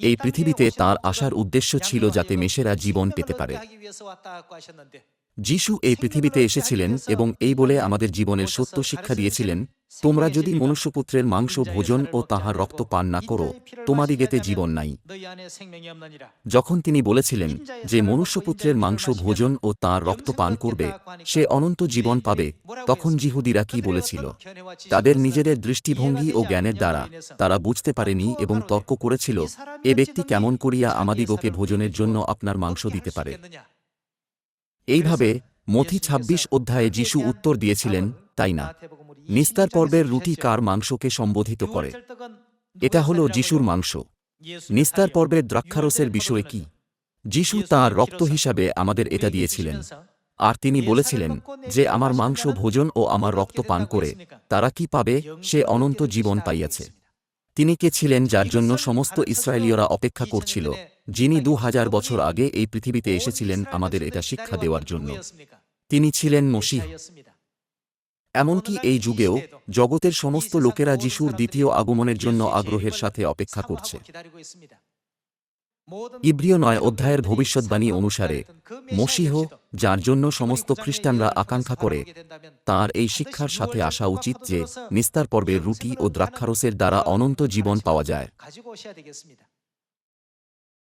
এই পৃথিবীতে তার আসার উদ্দেশ্য ছিল যাতে মেষেরা জীবন পেতে পারে। যিশু এই পৃথিবীতে এসেছিলেন এবং এই বলে আমাদের জীবনের সত্য শিক্ষা দিয়েছিলেন তোমরা যদি মনুষ্যপুত্রের মাংস ভোজন ও তাহার রক্ত পান না করো তোমাদিগেতে জীবন নাই। যখন তিনি বলেছিলেন যে মনুষ্যপুত্রের মাংস ভোজন ও তাঁর রক্ত পান করবে সে অনন্ত জীবন পাবে। তখন জিহুদিরা কি বলেছিল? তাদের নিজেদের দৃষ্টিভঙ্গি ও জ্ঞানের দ্বারা তারা বুঝতে পারেনি এবং তর্ক করেছিল এ ব্যক্তি কেমন করিয়া আমাদিগকে ভোজনের জন্য আপনার মাংস দিতে পারে। এইভাবে মথি ২৬ অধ্যায়ে যিশু উত্তর দিয়েছিলেন তাই না নিস্তার পর্বের রুটি কার মাংসকে সম্বোধিত করে? এটা হল যিশুর মাংস। নিস্তার পর্বের দ্রাক্ষারসের বিষয়ে কি? যিশু তাঁর রক্ত হিসাবে আমাদের এটা দিয়েছিলেন। আর তিনি বলেছিলেন যে, আমার মাংস ভোজন ও আমার রক্ত পান করে, তারা কি পাবে? সে অনন্ত জীবন পাইয়াছে। তিনি কে ছিলেন যার জন্য সমস্ত ইসরায়েলীয়রা অপেক্ষা করছিল, যিনি দু হাজার বছর আগে এই পৃথিবীতে এসেছিলেন আমাদের এটা শিক্ষা দেওয়ার জন্য। তিনি ছিলেন মসিহ। এমনকি এই যুগেও জগতের সমস্ত লোকেরা যিশুর দ্বিতীয় আগমনের জন্য আগ্রহের সাথে অপেক্ষা করছে। ইব্রিয় নয় অধ্যায়ের ভবিষ্যৎবাণী অনুসারে, মসিহ, যার জন্য সমস্ত খ্রিস্টানরা আকাঙ্ক্ষা করে, তার এই শিক্ষার সাথে আসা উচিত যে নিস্তার পর্বের রুটি ও দ্রাক্ষারসের দ্বারা অনন্ত জীবন পাওয়া যায়।